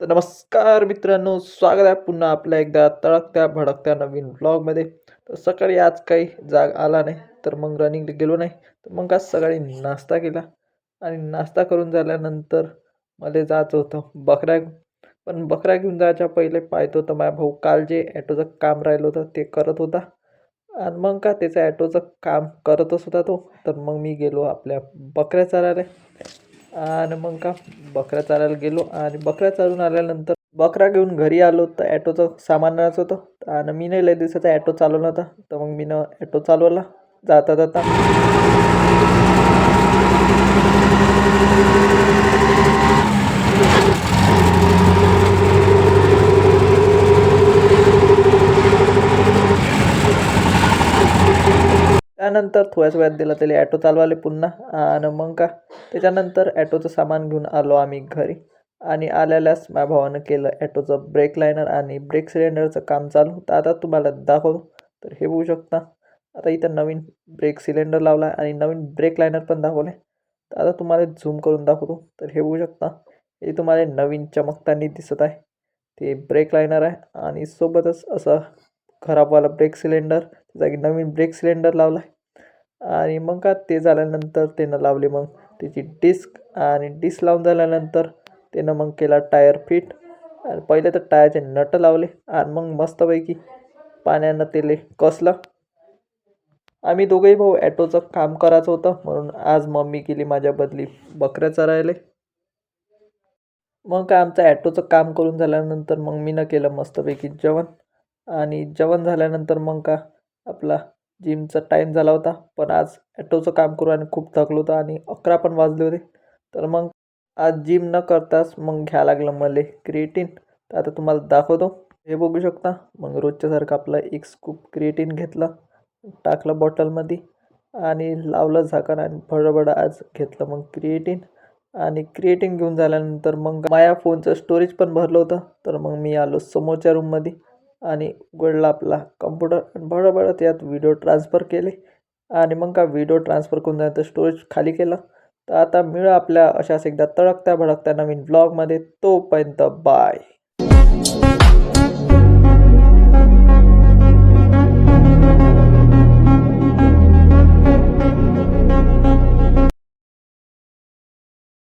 तर नमस्कार मित्रांनो स्वागत आहे पुन्हा आपल्या एकदा तळकत्या भडकत्या नवीन ब्लॉगमध्ये तर सकाळी आज काही जाग आला नाही तर मग रनिंगला गेलो नाही. तर मग आज सकाळी नाश्ता केला आणि नाश्ता करून झाल्यानंतर मला जायचं होतं बकऱ्या पण बकऱ्या घेऊन जायच्या पहिले पाहतो तर माझा भाऊ काल जे ॲटोचं काम राहिलं होतं ते करत होता. आणि मग का त्याचं ॲटोचं काम करतच होता तो. तर मग मी गेलो आपल्या बकऱ्या चरायला. आणि मग का? बकऱ्या चालायला गेलो आणि बकऱ्या चालून आल्यानंतर बकरा घेऊन घरी आलो. तर ॲटोचं सामान आणायचं होतं. आणि मी नाही लय दिवसाचा ॲटो चालवला होता. तर मग मी ॲटो चालवला जाता जाता त्यानंतर थोड्याच वेळात दिला त्याला ॲटो चालवाले पुन्हा. आणि मग का? त्याच्यानंतर ॲटोचं सामान घेऊन आलो आम्ही घरी. आणि आल्याल्यास माझ्या भावानं केलं ॲटोचं ब्रेक लायनर आणि ब्रेक सिलेंडरचं काम चालू. तर आता तुम्हाला दाखवतो तर हे बघू शकता. आता इथं नवीन ब्रेक सिलेंडर लावला आहे आणि नवीन ब्रेक लायनर पण दाखवले. तर आता तुम्हाला झूम करून दाखवतो. तर हे बघू शकता. हे तुम्हाला नवीन चमकताना दिसत आहे. ते ब्रेक लायनर आहे आणि सोबतच असं खराबवाला ब्रेक सिलेंडर जागी नवीन ब्रेक सिलेंडर लावला आहे आणि मग का ते झाल्यानंतर त्यानं लावले मग त्याची डिस्क आणि डिस्क लावून झाल्यानंतर त्यानं मग केला टायर फिट आणि पहिले तर टायरचे नट लावले आणि मग मस्तपैकी पाण्यानं तेले कसलं. आम्ही दोघंही भाऊ ॲटोचं काम करायचं होतं म्हणून आज मम्मी गेली माझ्या बदली बकऱ्या चरायले मग काय आमचं ॲटोचं काम करून झाल्यानंतर मग मी न केलं मस्तपैकी जेवण. आणि जेवण झाल्यानंतर मग का आपला जिमचा टाईम झाला होता. पण आज ॲटोचं काम करू आणि खूप थकलो होतो आणि अकरा पण वाजले होते. तर मग आज जिम न करताच मग घ्या लागलं मला क्रिएटिन तर आता तुम्हाला दाखवतो. हे बघू शकता. मग रोजच्यासारखं आपलं एक स्कूप क्रिएटिन घेतलं टाकलं बॉटलमध्ये आणि लावलं झाकण आणि बडबड आज घेतलं मग क्रिएटिन आणि क्रिएटिन घेऊन झाल्यानंतर मग माझ्या फोनचं स्टोरेज पण भरलं होतं. तर मग मी आलो समोरच्या रूममध्ये आणि उघडला आपला कम्प्युटर आणि बडबड त्यात व्हिडिओ ट्रान्सफर केले. आणि मग का व्हिडिओ ट्रान्सफर करून झाल्यानंतर स्टोरेज खाली केलं. तर आता मिळ आपल्या अशाच एकदा तडकत्या भडकत्या नवीन ब्लॉगमध्ये तोपर्यंत बाय